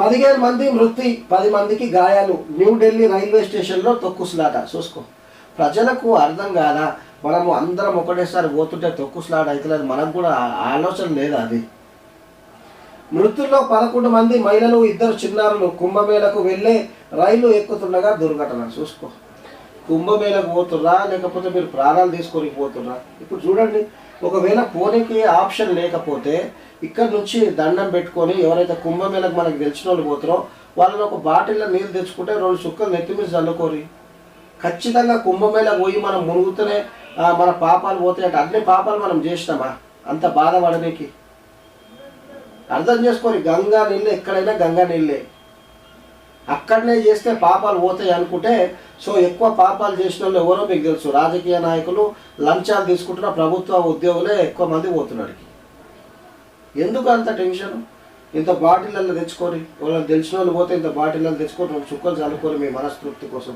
పదిహేను మంది మృతి పది మందికి గాయాలు. న్యూఢిల్లీ రైల్వే స్టేషన్లో తొక్కుసులాట. చూసుకో. ప్రజలకు అర్థం కాదా? మనము అందరం ఒకటేసారి పోతుంటే తొక్కుసులాట అవుతుంది మనకు కూడా ఆలోచన లేదా అది? మృతుల్లో పదకొండు మంది మహిళలు ఇద్దరు చిన్నారులు కుంభమేళకు వెళ్ళే రైలు ఎక్కుతుండగా దుర్ఘటన. చూసుకో. కుంభమేళకు పోతుర్రా? లేకపోతే మీరు ప్రాణాలు తీసుకొని పోతుర్రా? ఇప్పుడు చూడండి. ఒకవేళ పోనీకి ఆప్షన్ లేకపోతే ఇక్కడ నుంచి దండం పెట్టుకొని ఎవరైతే కుంభమేళకు మనకు తెలిసిన వాళ్ళు పోతారో వాళ్ళని ఒక బాటిల్లో నీళ్ళు తెచ్చుకుంటే రెండు చుక్కలు నెత్తి మీద చల్లుకోరి. ఖచ్చితంగా కుంభమేళకు పోయి మనం మునుగుతూనే మన పాపాలు పోతాయి అంటే అన్ని పాపాలు మనం చేసినామా? అంత బాధపడనీకి అర్థం చేసుకొని గంగా నీళ్ళు ఎక్కడైనా గంగా నీళ్ళే. అక్కడనే చేస్తే పాపాలు పోతాయి అనుకుంటే సో ఎక్కువ పాపాలు చేసిన వాళ్ళు ఎవరో మీకు తెలుసు రాజకీయ నాయకులు లంచాలు తీసుకుంటున్న ప్రభుత్వ ఉద్యోగులే ఎక్కువ మంది పోతున్నారు ఎందుకు అంత టెన్షన్? ఇంత బాటిళ్ళల్లో తెచ్చుకొని వాళ్ళని తెలిసిన వాళ్ళు పోతే ఇంత బాటిళ్ళల్లో తెచ్చుకొని రెండు చుక్కలు చల్లుకొని మీ మనస్తృప్తి కోసం.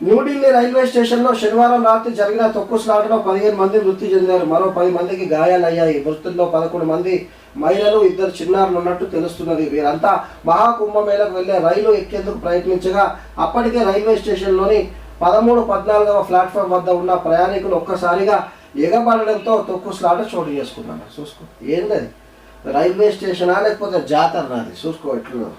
న్యూఢిల్లీ రైల్వే స్టేషన్లో శనివారం రాత్రి జరిగిన తొక్కుస్లాటలో పదిహేను మంది మృతి చెందారు. మరో పది మందికి గాయాలయ్యాయి. మృతుల్లో పదకొండు మంది మహిళలు ఇద్దరు చిన్నారులు ఉన్నట్టు తెలుస్తున్నది. వీరంతా మహాకుంభమేళకు వెళ్ళే రైలు ఎక్కేందుకు ప్రయత్నించగా అప్పటికే రైల్వే స్టేషన్లోని పదమూడు పద్నాలుగవ ప్లాట్ఫామ్ వద్ద ఉన్న ప్రయాణికులు ఒక్కసారిగా ఎగబడడంతో తొక్కుస్లాట చోటు చేసుకున్నారు. చూసుకో ఏంది రైల్వే స్టేషనా లేకపోతే జాతర అది? చూసుకో ఎట్లున్నారు